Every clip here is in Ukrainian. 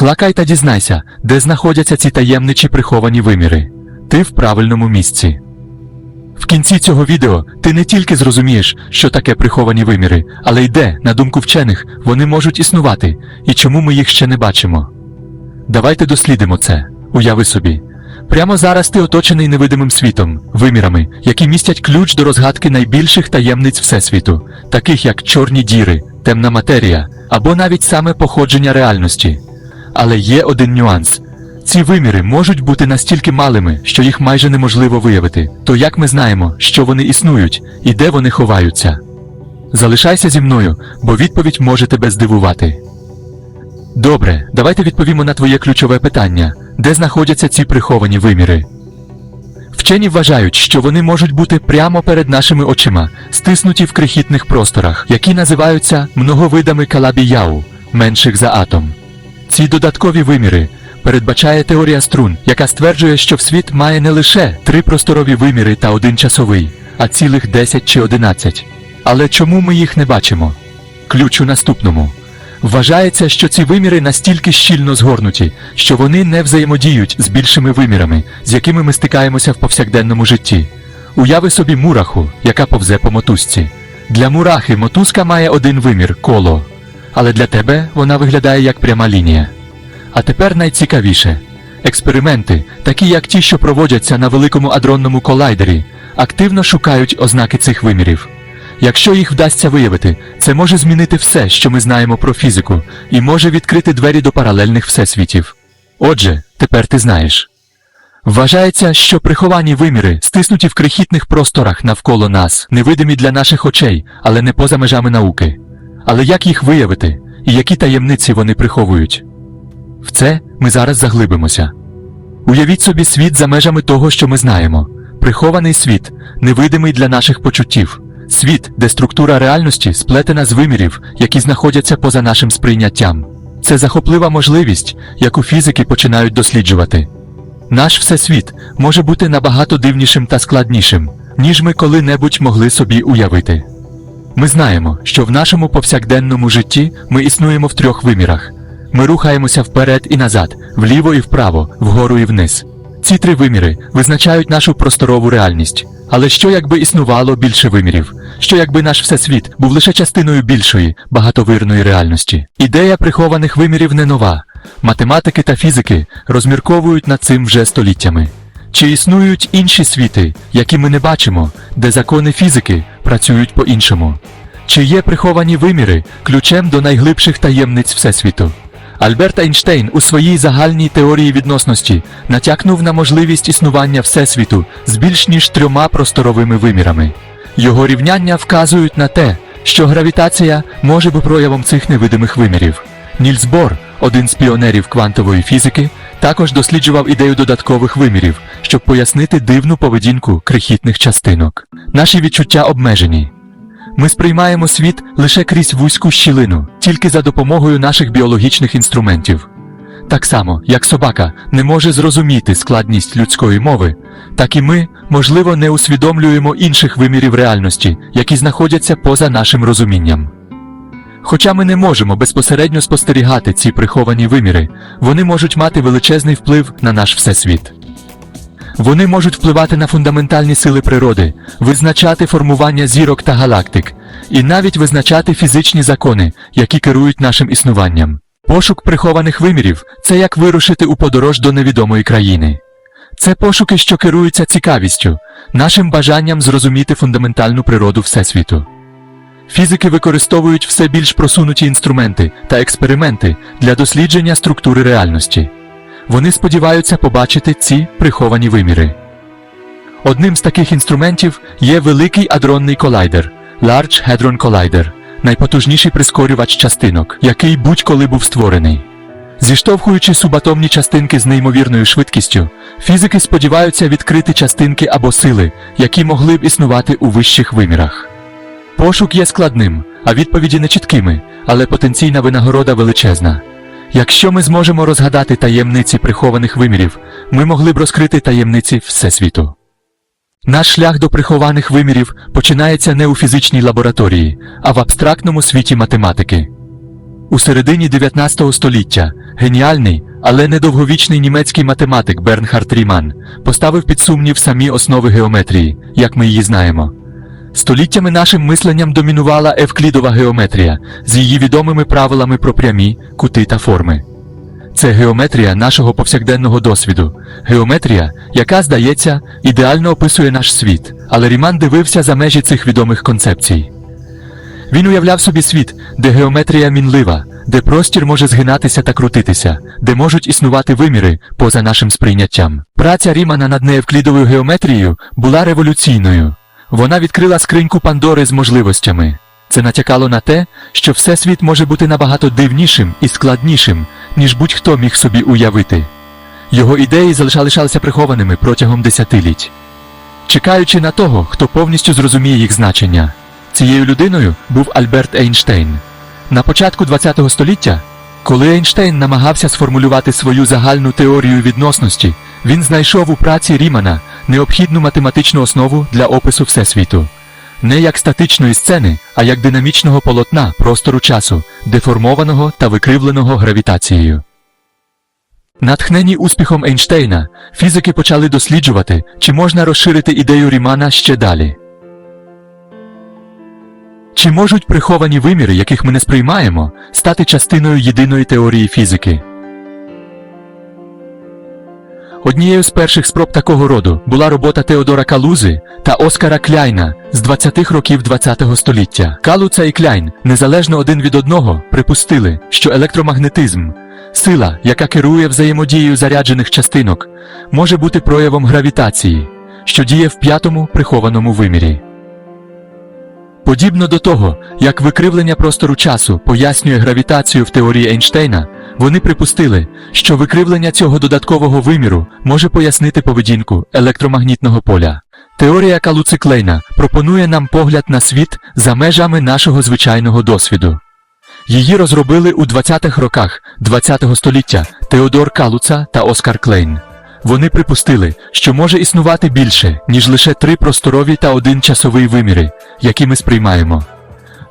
Клакай та дізнайся, де знаходяться ці таємничі приховані виміри. Ти в правильному місці. В кінці цього відео ти не тільки зрозумієш, що таке приховані виміри, але й де, на думку вчених, вони можуть існувати і чому ми їх ще не бачимо. Давайте дослідимо це. Уяви собі. Прямо зараз ти оточений невидимим світом, вимірами, які містять ключ до розгадки найбільших таємниць Всесвіту, таких як чорні діри, темна матерія або навіть саме походження реальності. Але є один нюанс. Ці виміри можуть бути настільки малими, що їх майже неможливо виявити. То як ми знаємо, що вони існують і де вони ховаються? Залишайся зі мною, бо відповідь може тебе здивувати. Добре, давайте відповімо на твоє ключове питання: де знаходяться ці приховані виміри? Вчені вважають, що вони можуть бути прямо перед нашими очима, стиснуті в крихітних просторах, які називаються многовидами калабіяу, менших за атом. Ці додаткові виміри передбачає теорія струн, яка стверджує, що світ має не лише три просторові виміри та один часовий, а цілих 10 чи 11. Але чому ми їх не бачимо? Ключ у наступному. Вважається, що ці виміри настільки щільно згорнуті, що вони не взаємодіють з більшими вимірами, з якими ми стикаємося в повсякденному житті. Уяви собі мураху, яка повзе по мотузці. Для мурахи мотузка має один вимір коло, але для тебе вона виглядає як пряма лінія. А тепер найцікавіше. Експерименти, такі як ті, що проводяться на великому адронному колайдері, активно шукають ознаки цих вимірів. Якщо їх вдасться виявити, це може змінити все, що ми знаємо про фізику, і може відкрити двері до паралельних всесвітів. Отже, тепер ти знаєш. Вважається, що приховані виміри, стиснуті в крихітних просторах навколо нас, невидимі для наших очей, але не поза межами науки. Але як їх виявити, і які таємниці вони приховують? В це ми зараз заглибимося. Уявіть собі світ за межами того, що ми знаємо. Прихований світ, невидимий для наших почуттів. Світ, де структура реальності сплетена з вимірів, які знаходяться поза нашим сприйняттям. Це захоплива можливість, яку фізики починають досліджувати. Наш всесвіт може бути набагато дивнішим та складнішим, ніж ми коли-небудь могли собі уявити. Ми знаємо, що в нашому повсякденному житті ми існуємо в трьох вимірах. Ми рухаємося вперед і назад, вліво і вправо, вгору і вниз. Ці три виміри визначають нашу просторову реальність. Але що якби існувало більше вимірів? Що якби наш всесвіт був лише частиною більшої, багатовирної реальності? Ідея прихованих вимірів не нова. Математики та фізики розмірковують над цим вже століттями. Чи існують інші світи, які ми не бачимо, де закони фізики працюють по-іншому? Чи є приховані виміри ключем до найглибших таємниць Всесвіту? Альберт Ейнштейн у своїй загальній теорії відносності натякнув на можливість існування Всесвіту з більш ніж трьома просторовими вимірами. Його рівняння вказують на те, що гравітація може бути проявом цих невидимих вимірів. Нільс Бор, один з піонерів квантової фізики, також досліджував ідею додаткових вимірів, щоб пояснити дивну поведінку крихітних частинок. Наші відчуття обмежені. Ми сприймаємо світ лише крізь вузьку щілину, тільки за допомогою наших біологічних інструментів. Так само, як собака не може зрозуміти складність людської мови, так і ми, можливо, не усвідомлюємо інших вимірів реальності, які знаходяться поза нашим розумінням. Хоча ми не можемо безпосередньо спостерігати ці приховані виміри, вони можуть мати величезний вплив на наш всесвіт. Вони можуть впливати на фундаментальні сили природи, визначати формування зірок та галактик, і навіть визначати фізичні закони, які керують нашим існуванням. Пошук прихованих вимірів це як вирушити у подорож до невідомої країни. Це пошуки, що керуються цікавістю, нашим бажанням зрозуміти фундаментальну природу Всесвіту. Фізики використовують все більш просунуті інструменти та експерименти для дослідження структури реальності. Вони сподіваються побачити ці приховані виміри. Одним з таких інструментів є великий адронний колайдер Large Hadron Collider, найпотужніший прискорювач частинок, який будь-коли був створений. Зіштовхуючи субатомні частинки з неймовірною швидкістю, фізики сподіваються відкрити частинки або сили, які могли б існувати у вищих вимірах. Пошук є складним, а відповіді нечіткими, але потенційна винагорода величезна. Якщо ми зможемо розгадати таємниці прихованих вимірів, ми могли б розкрити таємниці Всесвіту. Наш шлях до прихованих вимірів починається не у фізичній лабораторії, а в абстрактному світі математики. У середині 19 століття геніальний, але недовговічний німецький математик Бернхард Ріман поставив під сумнів самі основи геометрії, як ми її знаємо. Століттями нашим мисленням домінувала евклідова геометрія з її відомими правилами про прямі, кути та форми. Це геометрія нашого повсякденного досвіду, геометрія, яка, здається, ідеально описує наш світ, але Ріман дивився за межі цих відомих концепцій. Він уявляв собі світ, де геометрія мінлива, де простір може згинатися та крутитися, де можуть існувати виміри поза нашим сприйняттям. Праця Рімана над неевклідовою геометрією була революційною. Вона відкрила скриньку Пандори з можливостями. Це натякало на те, що Всесвіт може бути набагато дивнішим і складнішим, ніж будь-хто міг собі уявити. Його ідеї залишалися прихованими протягом десятиліть, чекаючи на того, хто повністю зрозуміє їх значення. Цією людиною був Альберт Ейнштейн. На початку ХХ століття, коли Ейнштейн намагався сформулювати свою загальну теорію відносності, він знайшов у праці Рімана необхідну математичну основу для опису Всесвіту. Не як статичної сцени, а як динамічного полотна простору часу, деформованого та викривленого гравітацією. Натхнені успіхом Ейнштейна, фізики почали досліджувати, чи можна розширити ідею Рімана ще далі. Чи можуть приховані виміри, яких ми не сприймаємо, стати частиною єдиної теорії фізики? Однією з перших спроб такого роду була робота Теодора Калузи та Оскара Кляйна з 20-х років ХХ століття. Калуца і Кляйн, незалежно один від одного, припустили, що електромагнетизм, сила, яка керує взаємодією заряджених частинок, може бути проявом гравітації, що діє в п'ятому прихованому вимірі. Подібно до того, як викривлення простору часу пояснює гравітацію в теорії Ейнштейна, вони припустили, що викривлення цього додаткового виміру може пояснити поведінку електромагнітного поля. Теорія Калуциклейна пропонує нам погляд на світ за межами нашого звичайного досвіду. Її розробили у 20-х роках ХХ століття Теодор Калуца та Оскар Клейн. Вони припустили, що може існувати більше, ніж лише три просторові та один часовий виміри, які ми сприймаємо.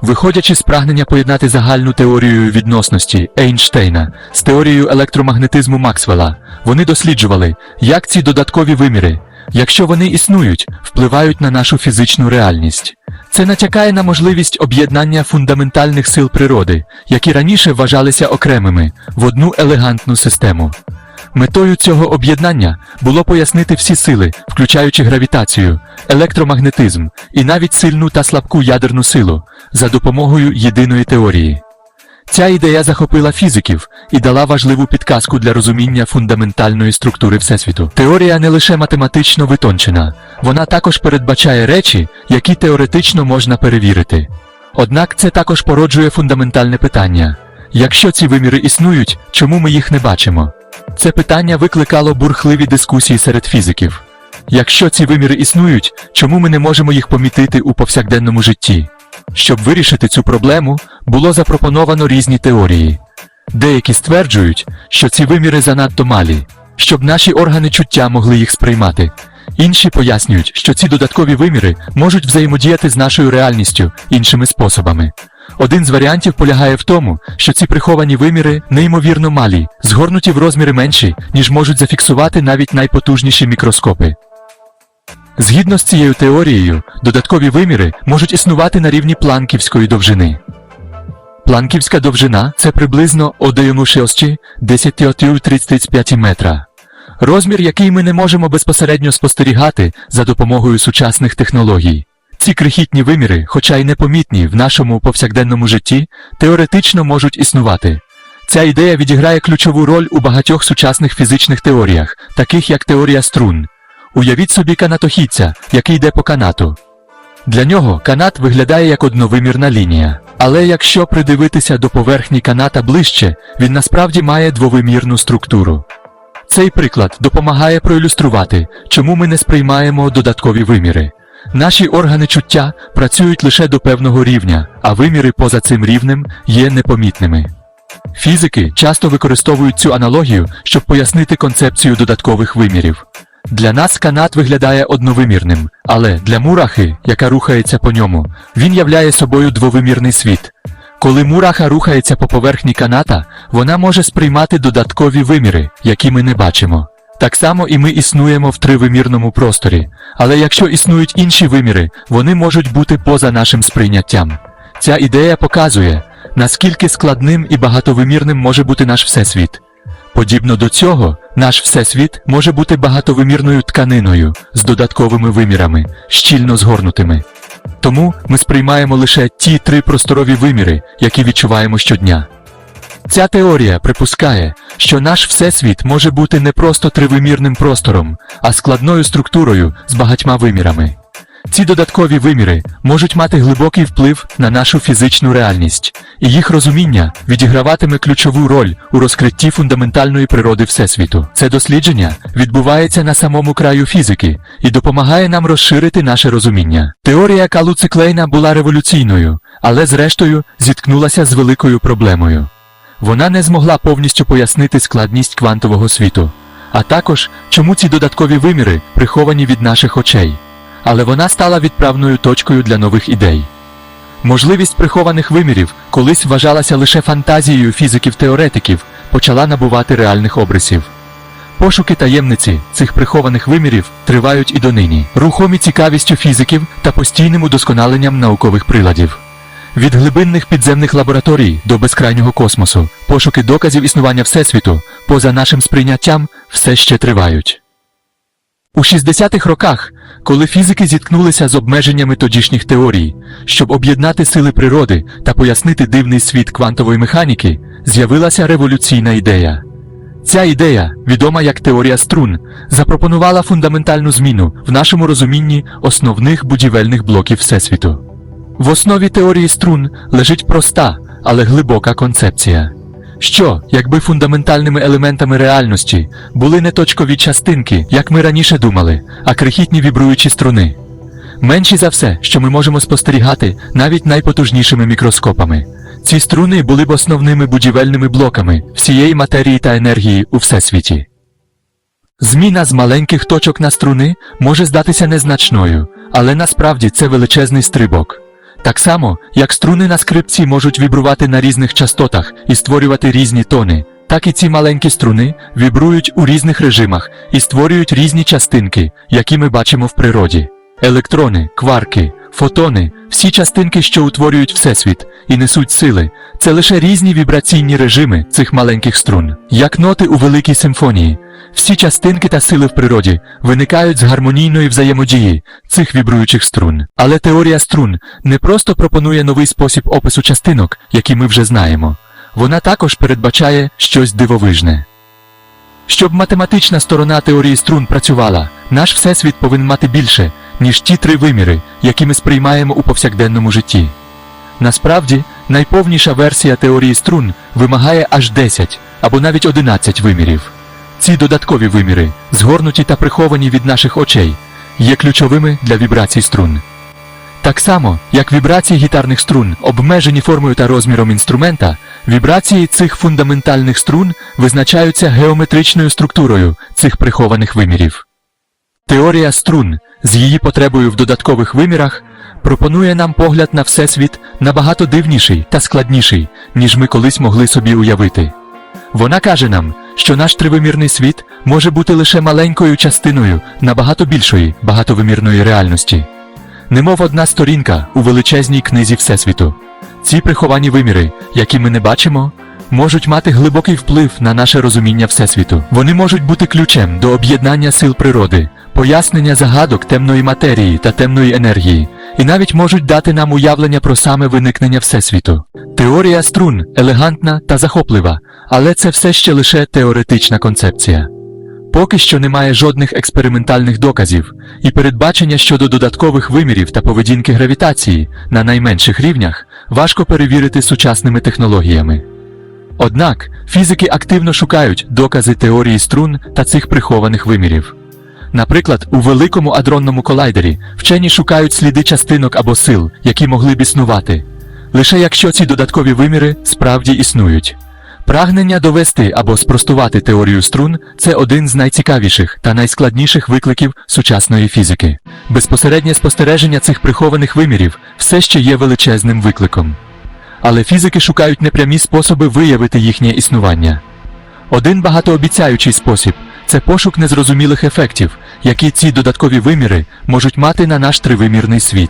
Виходячи з прагнення поєднати загальну теорію відносності Ейнштейна з теорією електромагнетизму Максвелла, вони досліджували, як ці додаткові виміри, якщо вони існують, впливають на нашу фізичну реальність. Це натякає на можливість об'єднання фундаментальних сил природи, які раніше вважалися окремими, в одну елегантну систему. Метою цього об'єднання було пояснити всі сили, включаючи гравітацію, електромагнетизм і навіть сильну та слабку ядерну силу, за допомогою єдиної теорії. Ця ідея захопила фізиків і дала важливу підказку для розуміння фундаментальної структури Всесвіту. Теорія не лише математично витончена, вона також передбачає речі, які теоретично можна перевірити. Однак це також породжує фундаментальне питання: якщо ці виміри існують, чому ми їх не бачимо? Це питання викликало бурхливі дискусії серед фізиків. Якщо ці виміри існують, чому ми не можемо їх помітити у повсякденному житті? Щоб вирішити цю проблему, було запропоновано різні теорії. Деякі стверджують, що ці виміри занадто малі, щоб наші органи чуття могли їх сприймати. Інші пояснюють, що ці додаткові виміри можуть взаємодіяти з нашою реальністю іншими способами. Один з варіантів полягає в тому, що ці приховані виміри неймовірно малі, згорнуті в розміри менші, ніж можуть зафіксувати навіть найпотужніші мікроскопи. Згідно з цією теорією, додаткові виміри можуть існувати на рівні планківської довжини. Планківська довжина це приблизно 1,6 10,35 метра. Розмір, який ми не можемо безпосередньо спостерігати за допомогою сучасних технологій. Ці крихітні виміри, хоча й непомітні в нашому повсякденному житті, теоретично можуть існувати. Ця ідея відіграє ключову роль у багатьох сучасних фізичних теоріях, таких як теорія струн. Уявіть собі канатохідця, який йде по канату. Для нього канат виглядає як одновимірна лінія. Але якщо придивитися до поверхні каната ближче, він насправді має двовимірну структуру. Цей приклад допомагає проілюструвати, чому ми не сприймаємо додаткові виміри. Наші органи чуття працюють лише до певного рівня, а виміри поза цим рівнем є непомітними. Фізики часто використовують цю аналогію, щоб пояснити концепцію додаткових вимірів. Для нас канат виглядає одновимірним, але для мурахи, яка рухається по ньому, він являє собою двовимірний світ. Коли мураха рухається по поверхні каната, вона може сприймати додаткові виміри, які ми не бачимо. Так само і ми існуємо в тривимірному просторі, але якщо існують інші виміри, вони можуть бути поза нашим сприйняттям. Ця ідея показує, наскільки складним і багатовимірним може бути наш всесвіт. Подібно до цього, наш всесвіт може бути багатовимірною тканиною з додатковими вимірами, щільно згорнутими. Тому ми сприймаємо лише ті три просторові виміри, які відчуваємо щодня. Ця теорія припускає, що наш всесвіт може бути не просто тривимірним простором, а складною структурою з багатьма вимірами. Ці додаткові виміри можуть мати глибокий вплив на нашу фізичну реальність, і їх розуміння відіграватиме ключову роль у розкритті фундаментальної природи Всесвіту. Це дослідження відбувається на самому краю фізики і допомагає нам розширити наше розуміння. Теорія Калуциклейна була революційною, але зрештою зіткнулася з великою проблемою. Вона не змогла повністю пояснити складність квантового світу, а також чому ці додаткові виміри приховані від наших очей. Але вона стала відправною точкою для нових ідей. Можливість прихованих вимірів колись вважалася лише фантазією фізиків-теоретиків, почала набувати реальних обрисів. Пошуки таємниці цих прихованих вимірів тривають і донині, рухомі цікавістю фізиків та постійним удосконаленням наукових приладів. Від глибинних підземних лабораторій до безкрайнього космосу, пошуки доказів існування Всесвіту поза нашим сприйняттям все ще тривають. У 60-х роках, коли фізики зіткнулися з обмеженнями тодішніх теорій, щоб об'єднати сили природи та пояснити дивний світ квантової механіки, з'явилася революційна ідея. Ця ідея, відома як теорія струн, запропонувала фундаментальну зміну в нашому розумінні основних будівельних блоків Всесвіту. В основі теорії струн лежить проста, але глибока концепція. Що, якби фундаментальними елементами реальності були не точкові частинки, як ми раніше думали, а крихітні вібруючі струни? Менші за все, що ми можемо спостерігати навіть найпотужнішими мікроскопами. Ці струни були б основними будівельними блоками всієї матерії та енергії у всесвіті. Зміна з маленьких точок на струни може здатися незначною, але насправді це величезний стрибок. Так само, як струни на скрипці можуть вібрувати на різних частотах і створювати різні тони, так і ці маленькі струни вібрують у різних режимах і створюють різні частинки, які ми бачимо в природі. Електрони, кварки, фотони, всі частинки, що утворюють Всесвіт і несуть сили, це лише різні вібраційні режими цих маленьких струн, як ноти у великій симфонії. Всі частинки та сили в природі виникають з гармонійної взаємодії цих вібруючих струн. Але теорія струн не просто пропонує новий спосіб опису частинок, які ми вже знаємо. Вона також передбачає щось дивовижне. Щоб математична сторона теорії струн працювала, наш всесвіт повинен мати більше, ніж ті три виміри, які ми сприймаємо у повсякденному житті. Насправді, найповніша версія теорії струн вимагає аж 10 або навіть 11 вимірів. Ці додаткові виміри, згорнуті та приховані від наших очей, є ключовими для вібрацій струн. Так само, як вібрації гітарних струн обмежені формою та розміром інструмента, вібрації цих фундаментальних струн визначаються геометричною структурою цих прихованих вимірів. Теорія струн з її потребою в додаткових вимірах пропонує нам погляд на Всесвіт набагато дивніший та складніший, ніж ми колись могли собі уявити. Вона каже нам, що наш тривимірний світ може бути лише маленькою частиною набагато більшої багатовимірної реальності. Немов одна сторінка у величезній книзі Всесвіту. Ці приховані виміри, які ми не бачимо, можуть мати глибокий вплив на наше розуміння Всесвіту. Вони можуть бути ключем до об'єднання сил природи, пояснення загадок темної матерії та темної енергії, і навіть можуть дати нам уявлення про саме виникнення Всесвіту. Теорія струн елегантна та захоплива, але це все ще лише теоретична концепція. Поки що немає жодних експериментальних доказів, і передбачення щодо додаткових вимірів та поведінки гравітації на найменших рівнях важко перевірити сучасними технологіями. Однак фізики активно шукають докази теорії струн та цих прихованих вимірів. Наприклад, у великому адронному колайдері вчені шукають сліди частинок або сил, які могли б існувати, лише якщо ці додаткові виміри справді існують. Прагнення довести або спростувати теорію струн це один з найцікавіших та найскладніших викликів сучасної фізики. Безпосереднє спостереження цих прихованих вимірів все ще є величезним викликом. але фізики шукають непрямі способи виявити їхнє існування. Один багатообіцяючий спосіб це пошук незрозумілих ефектів, які ці додаткові виміри можуть мати на наш тривимірний світ.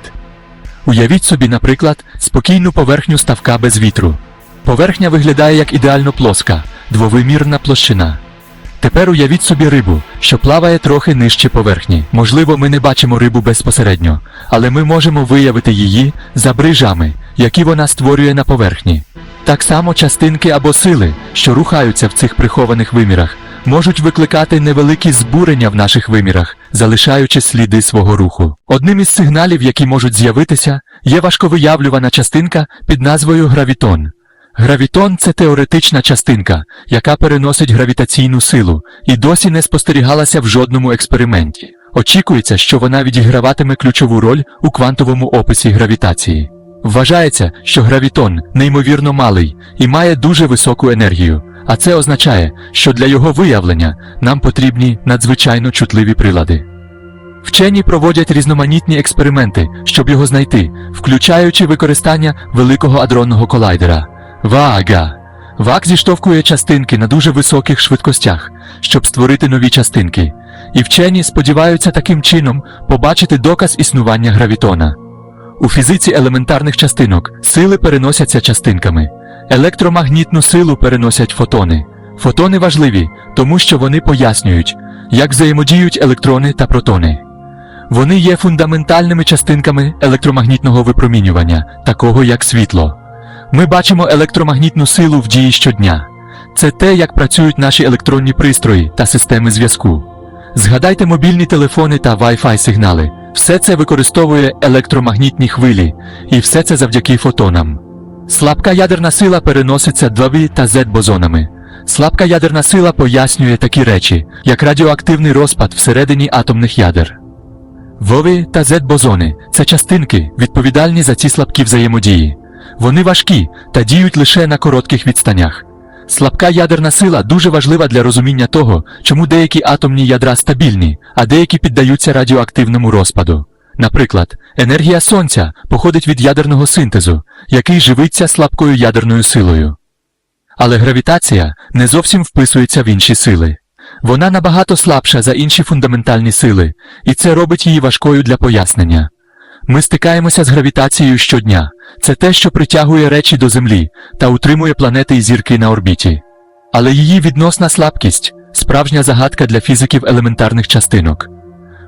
Уявіть собі, наприклад, спокійну поверхню ставка без вітру. Поверхня виглядає як ідеально плоска, двовимірна площина. Тепер уявіть собі рибу, що плаває трохи нижче поверхні. Можливо, ми не бачимо рибу безпосередньо, але ми можемо виявити її за брижами, які вона створює на поверхні. Так само частинки або сили, що рухаються в цих прихованих вимірах, можуть викликати невеликі збурення в наших вимірах, залишаючи сліди свого руху. Одним із сигналів, які можуть з'явитися, є важковиявлювана частинка під назвою гравітон. Гравітон це теоретична частинка, яка переносить гравітаційну силу, і досі не спостерігалася в жодному експерименті. Очікується, що вона відіграватиме ключову роль у квантовому описі гравітації. Вважається, що гравітон неймовірно малий і має дуже високу енергію, а це означає, що для його виявлення нам потрібні надзвичайно чутливі прилади. Вчені проводять різноманітні експерименти, щоб його знайти, включаючи використання великого адронного колайдера. Вага. ВАК зіштовхує частинки на дуже високих швидкостях, щоб створити нові частинки, і вчені сподіваються таким чином побачити доказ існування гравітона. У фізиці елементарних частинок сили переносяться частинками. Електромагнітну силу переносять фотони. Фотони важливі, тому що вони пояснюють, як взаємодіють електрони та протони. Вони є фундаментальними частинками електромагнітного випромінювання, такого як світло. Ми бачимо електромагнітну силу в дії щодня. Це те, як працюють наші електронні пристрої та системи зв'язку. Згадайте мобільні телефони та Wi-Fi сигнали. Все це використовує електромагнітні хвилі, і все це завдяки фотонам. Слабка ядерна сила переноситься 2В та Z бозонами. Слабка ядерна сила пояснює такі речі, як радіоактивний розпад всередині атомних ядер. Вови та Z бозони це частинки, відповідальні за ці слабкі взаємодії. Вони важкі та діють лише на коротких відстанях. Слабка ядерна сила дуже важлива для розуміння того, чому деякі атомні ядра стабільні, а деякі піддаються радіоактивному розпаду. Наприклад, енергія сонця походить від ядерного синтезу, який живиться слабкою ядерною силою. Але гравітація не зовсім вписується в інші сили. Вона набагато слабша за інші фундаментальні сили, і це робить її важкою для пояснення. Ми стикаємося з гравітацією щодня. Це те, що притягує речі до Землі та утримує планети і зірки на орбіті. Але її відносна слабкість справжня загадка для фізиків елементарних частинок.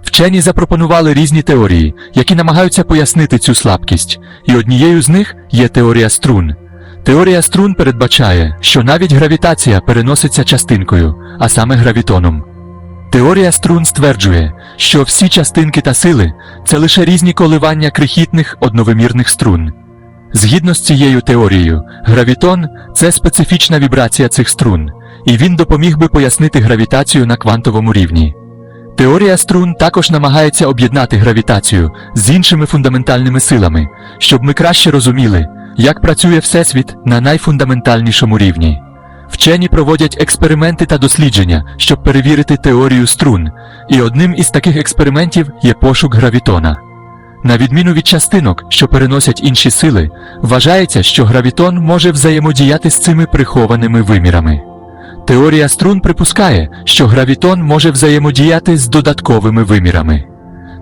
Вчені запропонували різні теорії, які намагаються пояснити цю слабкість, і однією з них є теорія струн. Теорія струн передбачає, що навіть гравітація переноситься частинкою, а саме гравітоном. Теорія струн стверджує, що всі частинки та сили це лише різні коливання крихітних одновимірних струн. Згідно з цією теорією, гравітон це специфічна вібрація цих струн, і він допоміг би пояснити гравітацію на квантовому рівні. Теорія струн також намагається об'єднати гравітацію з іншими фундаментальними силами, щоб ми краще розуміли, як працює Всесвіт на найфундаментальнішому рівні. Вчені проводять експерименти та дослідження, щоб перевірити теорію струн, і одним із таких експериментів є пошук гравітона. На відміну від частинок, що переносять інші сили, вважається, що гравітон може взаємодіяти з цими прихованими вимірами. Теорія струн припускає, що гравітон може взаємодіяти з додатковими вимірами.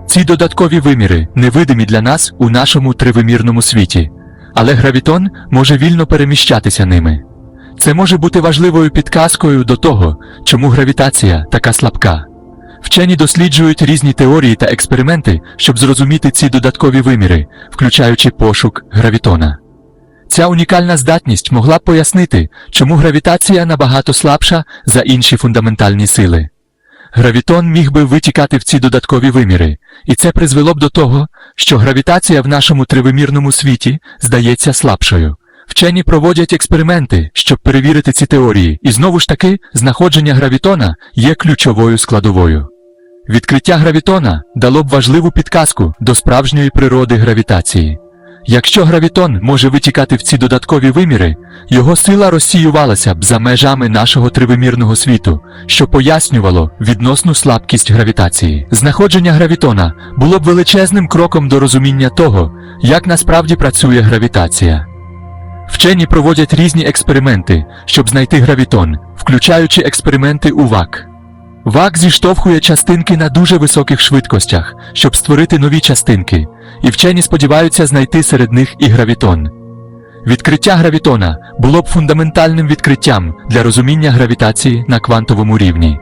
Ці додаткові виміри невидимі для нас у нашому тривимірному світі, але гравітон може вільно переміщатися ними. Це може бути важливою підказкою до того, чому гравітація така слабка. Вчені досліджують різні теорії та експерименти, щоб зрозуміти ці додаткові виміри, включаючи пошук гравітона. Ця унікальна здатність могла б пояснити, чому гравітація набагато слабша за інші фундаментальні сили. Гравітон міг би витікати в ці додаткові виміри, і це призвело б до того, що гравітація в нашому тривимірному світі здається слабшою. Вчені проводять експерименти, щоб перевірити ці теорії, і знову ж таки, знаходження гравітона є ключовою складовою. Відкриття гравітона дало б важливу підказку до справжньої природи гравітації. Якщо гравітон може витікати в ці додаткові виміри, його сила розсіювалася б за межами нашого тривимірного світу, що пояснювало відносну слабкість гравітації. Знаходження гравітона було б величезним кроком до розуміння того, як насправді працює гравітація. Вчені проводять різні експерименти, щоб знайти гравітон, включаючи експерименти у ВАК. ВАК зіштовхує частинки на дуже високих швидкостях, щоб створити нові частинки, і вчені сподіваються знайти серед них і гравітон. Відкриття гравітона було б фундаментальним відкриттям для розуміння гравітації на квантовому рівні.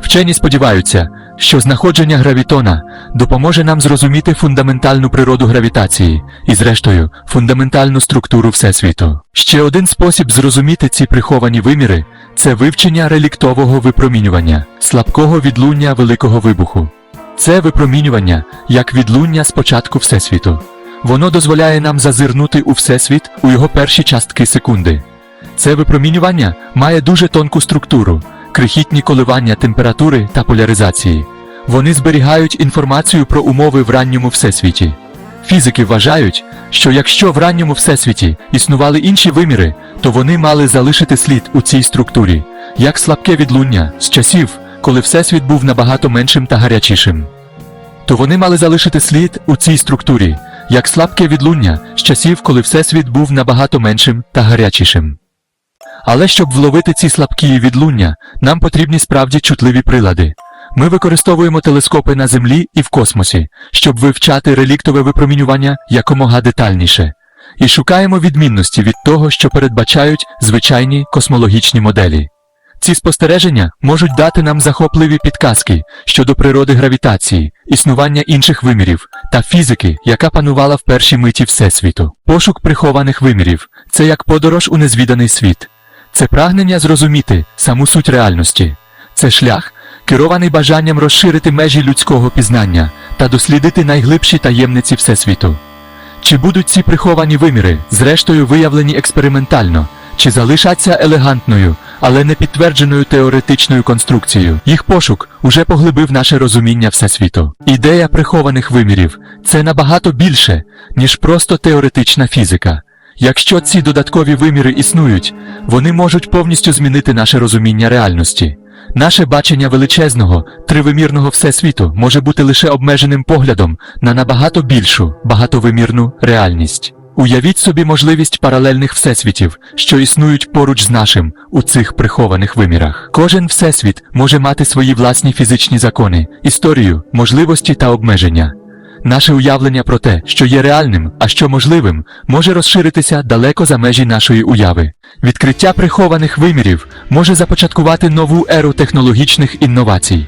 Вчені сподіваються, що знаходження гравітона допоможе нам зрозуміти фундаментальну природу гравітації і, зрештою, фундаментальну структуру Всесвіту. Ще один спосіб зрозуміти ці приховані виміри це вивчення реліктового випромінювання, слабкого відлуння великого вибуху. Це випромінювання як відлуння спочатку Всесвіту. Воно дозволяє нам зазирнути у Всесвіт у його перші частки секунди. Це випромінювання має дуже тонку структуру, крихітні коливання температури та поляризації. Вони зберігають інформацію про умови в ранньому всесвіті. Фізики вважають, що якщо в ранньому всесвіті існували інші виміри, то вони мали залишити слід у цій структурі, як слабке відлуння з часів, коли всесвіт був набагато меншим та гарячішим. То вони мали залишити слід у цій структурі, як слабке відлуння з часів, коли всесвіт був набагато меншим та гарячішим. Але щоб вловити ці слабкі відлуння, нам потрібні справді чутливі прилади. Ми використовуємо телескопи на Землі і в космосі, щоб вивчати реліктове випромінювання якомога детальніше, і шукаємо відмінності від того, що передбачають звичайні космологічні моделі. Ці спостереження можуть дати нам захопливі підказки щодо природи гравітації, існування інших вимірів та фізики, яка панувала в першій миті Всесвіту. Пошук прихованих вимірів це як подорож у незвіданий світ. Це прагнення зрозуміти саму суть реальності. Це шлях, керований бажанням розширити межі людського пізнання та дослідити найглибші таємниці Всесвіту. Чи будуть ці приховані виміри, зрештою виявлені експериментально, чи залишаться елегантною, але не підтвердженою теоретичною конструкцією? Їх пошук уже поглибив наше розуміння Всесвіту. Ідея прихованих вимірів це набагато більше, ніж просто теоретична фізика. Якщо ці додаткові виміри існують, вони можуть повністю змінити наше розуміння реальності. Наше бачення величезного, тривимірного всесвіту може бути лише обмеженим поглядом на набагато більшу, багатовимірну реальність. Уявіть собі можливість паралельних всесвітів, що існують поруч з нашим у цих прихованих вимірах. Кожен всесвіт може мати свої власні фізичні закони, історію, можливості та обмеження. Наше уявлення про те, що є реальним, а що можливим, може розширитися далеко за межі нашої уяви. Відкриття прихованих вимірів може започаткувати нову еру технологічних інновацій.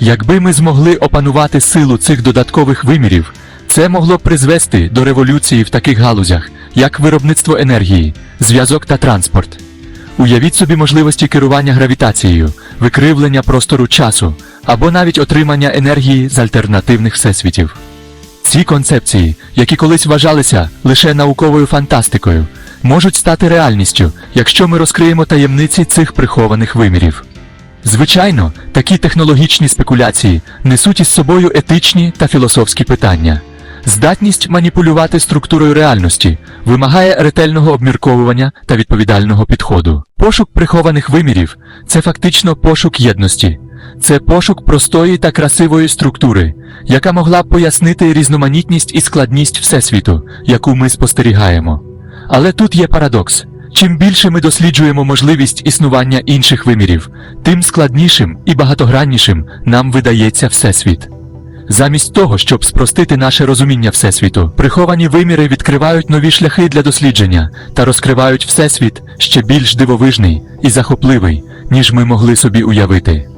Якби ми змогли опанувати силу цих додаткових вимірів, це могло б призвести до революції в таких галузях, як виробництво енергії, зв'язок та транспорт. Уявіть собі можливості керування гравітацією, викривлення простору часу або навіть отримання енергії з альтернативних всесвітів. Ці концепції, які колись вважалися лише науковою фантастикою, можуть стати реальністю, якщо ми розкриємо таємниці цих прихованих вимірів. Звичайно, такі технологічні спекуляції несуть із собою етичні та філософські питання. Здатність маніпулювати структурою реальності вимагає ретельного обмірковування та відповідального підходу. Пошук прихованих вимірів це фактично пошук єдності. Це пошук простої та красивої структури, яка могла б пояснити різноманітність і складність Всесвіту, яку ми спостерігаємо. Але тут є парадокс. Чим більше ми досліджуємо можливість існування інших вимірів, тим складнішим і багатограннішим нам видається Всесвіт. Замість того, щоб спростити наше розуміння Всесвіту, приховані виміри відкривають нові шляхи для дослідження та розкривають Всесвіт ще більш дивовижний і захопливий, ніж ми могли собі уявити.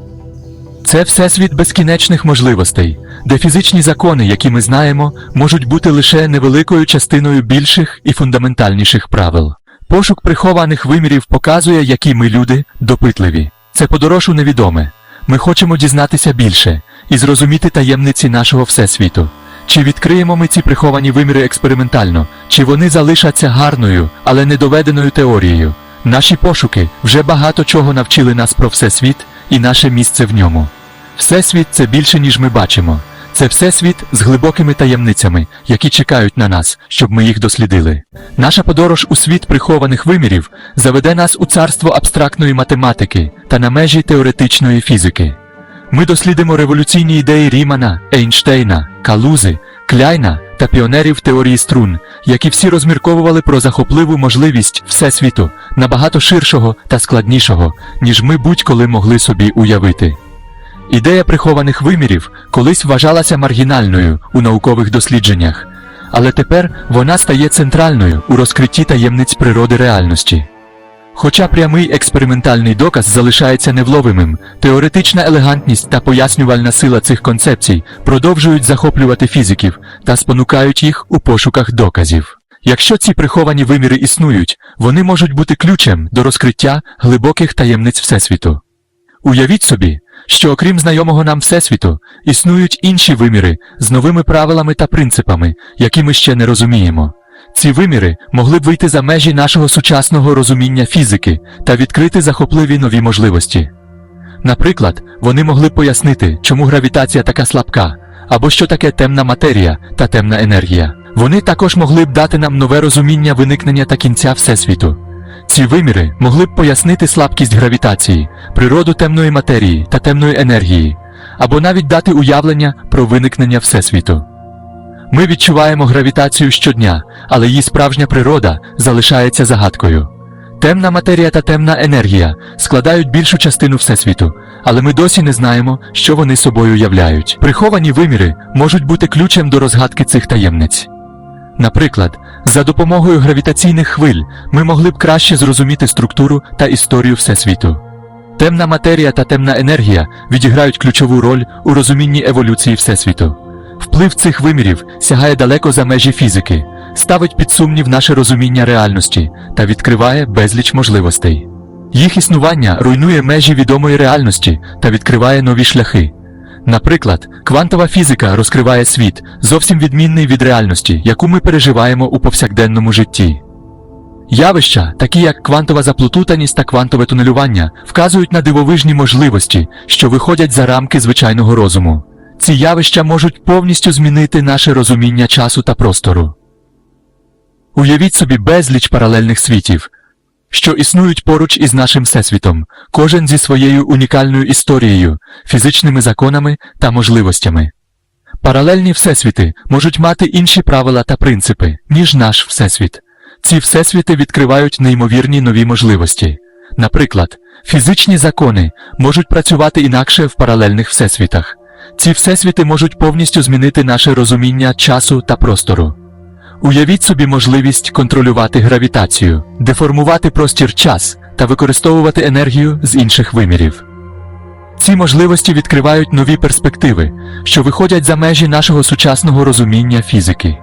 Це всесвіт безкінечних можливостей, де фізичні закони, які ми знаємо, можуть бути лише невеликою частиною більших і фундаментальніших правил. Пошук прихованих вимірів показує, які ми люди допитливі. Це подорож у невідоме. Ми хочемо дізнатися більше і зрозуміти таємниці нашого всесвіту. Чи відкриємо ми ці приховані виміри експериментально, чи вони залишаться гарною, але недоведеною теорією. Наші пошуки вже багато чого навчили нас про всесвіт і наше місце в ньому. Всесвіт це більше, ніж ми бачимо. Це всесвіт з глибокими таємницями, які чекають на нас, щоб ми їх дослідили. Наша подорож у світ прихованих вимірів заведе нас у царство абстрактної математики та на межі теоретичної фізики. Ми дослідимо революційні ідеї Рімана, Ейнштейна, Калузи Кляйна та піонерів теорії струн, які всі розмірковували про захопливу можливість Всесвіту набагато ширшого та складнішого, ніж ми будь-коли могли собі уявити. Ідея прихованих вимірів колись вважалася маргінальною у наукових дослідженнях, але тепер вона стає центральною у розкритті таємниць природи реальності. Хоча прямий експериментальний доказ залишається невловимим, теоретична елегантність та пояснювальна сила цих концепцій продовжують захоплювати фізиків та спонукають їх у пошуках доказів. Якщо ці приховані виміри існують, вони можуть бути ключем до розкриття глибоких таємниць Всесвіту. Уявіть собі, що окрім знайомого нам Всесвіту, існують інші виміри з новими правилами та принципами, які ми ще не розуміємо. Ці виміри могли б вийти за межі нашого сучасного розуміння фізики та відкрити захопливі нові можливості. Наприклад, вони могли б пояснити, чому гравітація така слабка, або що таке темна матерія та темна енергія. Вони також могли б дати нам нове розуміння виникнення та кінця Всесвіту. Ці виміри могли б пояснити слабкість гравітації, природу темної матерії та темної енергії, або навіть дати уявлення про виникнення Всесвіту. Ми відчуваємо гравітацію щодня, але її справжня природа залишається загадкою. Темна матерія та темна енергія складають більшу частину Всесвіту, але ми досі не знаємо, що вони собою являють. Приховані виміри можуть бути ключем до розгадки цих таємниць. Наприклад, за допомогою гравітаційних хвиль ми могли б краще зрозуміти структуру та історію Всесвіту. Темна матерія та темна енергія відіграють ключову роль у розумінні еволюції Всесвіту. Вплив цих вимірів сягає далеко за межі фізики, ставить під сумнів наше розуміння реальності та відкриває безліч можливостей. Їх існування руйнує межі відомої реальності та відкриває нові шляхи. Наприклад, квантова фізика розкриває світ, зовсім відмінний від реальності, яку ми переживаємо у повсякденному житті. Явища, такі як квантова заплутутаність та квантове тунелювання, вказують на дивовижні можливості, що виходять за рамки звичайного розуму. Ці явища можуть повністю змінити наше розуміння часу та простору. Уявіть собі безліч паралельних світів, що існують поруч із нашим всесвітом, кожен зі своєю унікальною історією, фізичними законами та можливостями. Паралельні всесвіти можуть мати інші правила та принципи, ніж наш всесвіт. Ці всесвіти відкривають неймовірні нові можливості. Наприклад, фізичні закони можуть працювати інакше в паралельних всесвітах. Ці всесвіти можуть повністю змінити наше розуміння часу та простору. Уявіть собі можливість контролювати гравітацію, деформувати простір час та використовувати енергію з інших вимірів. Ці можливості відкривають нові перспективи, що виходять за межі нашого сучасного розуміння фізики.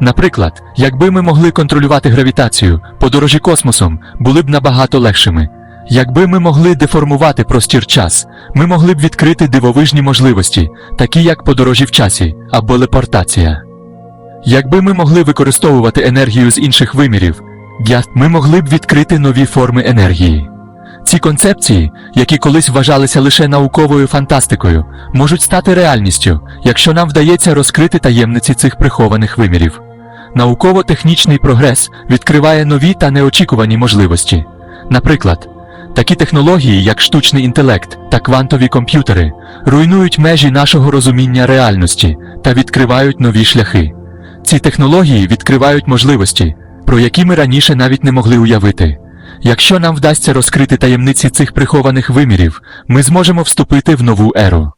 Наприклад, якби ми могли контролювати гравітацію, подорожі космосом були б набагато легшими. Якби ми могли деформувати простір час, ми могли б відкрити дивовижні можливості, такі як подорожі в часі або лепортація. Якби ми могли використовувати енергію з інших вимірів, ми могли б відкрити нові форми енергії. Ці концепції, які колись вважалися лише науковою фантастикою, можуть стати реальністю, якщо нам вдається розкрити таємниці цих прихованих вимірів. Науково-технічний прогрес відкриває нові та неочікувані можливості. Наприклад, такі технології, як штучний інтелект та квантові комп'ютери, руйнують межі нашого розуміння реальності та відкривають нові шляхи. Ці технології відкривають можливості, про які ми раніше навіть не могли уявити. Якщо нам вдасться розкрити таємниці цих прихованих вимірів, ми зможемо вступити в нову еру.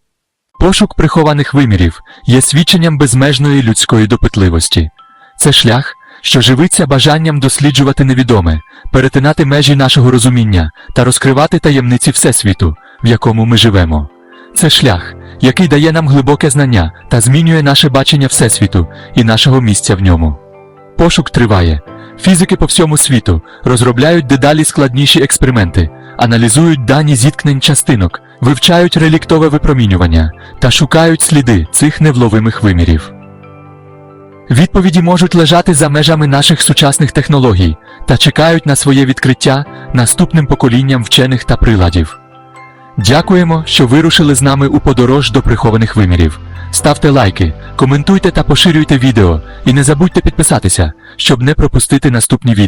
Пошук прихованих вимірів є свідченням безмежної людської допитливості. Це шлях, що живиться бажанням досліджувати невідоме, перетинати межі нашого розуміння та розкривати таємниці Всесвіту, в якому ми живемо. Це шлях, який дає нам глибоке знання та змінює наше бачення Всесвіту і нашого місця в ньому. Пошук триває. Фізики по всьому світу розробляють дедалі складніші експерименти, аналізують дані зіткнень частинок, вивчають реліктове випромінювання та шукають сліди цих невловимих вимірів. Відповіді можуть лежати за межами наших сучасних технологій та чекають на своє відкриття наступним поколінням вчених та приладів. Дякуємо, що вирушили з нами у подорож до прихованих вимірів. Ставте лайки, коментуйте та поширюйте відео і не забудьте підписатися, щоб не пропустити наступні відео.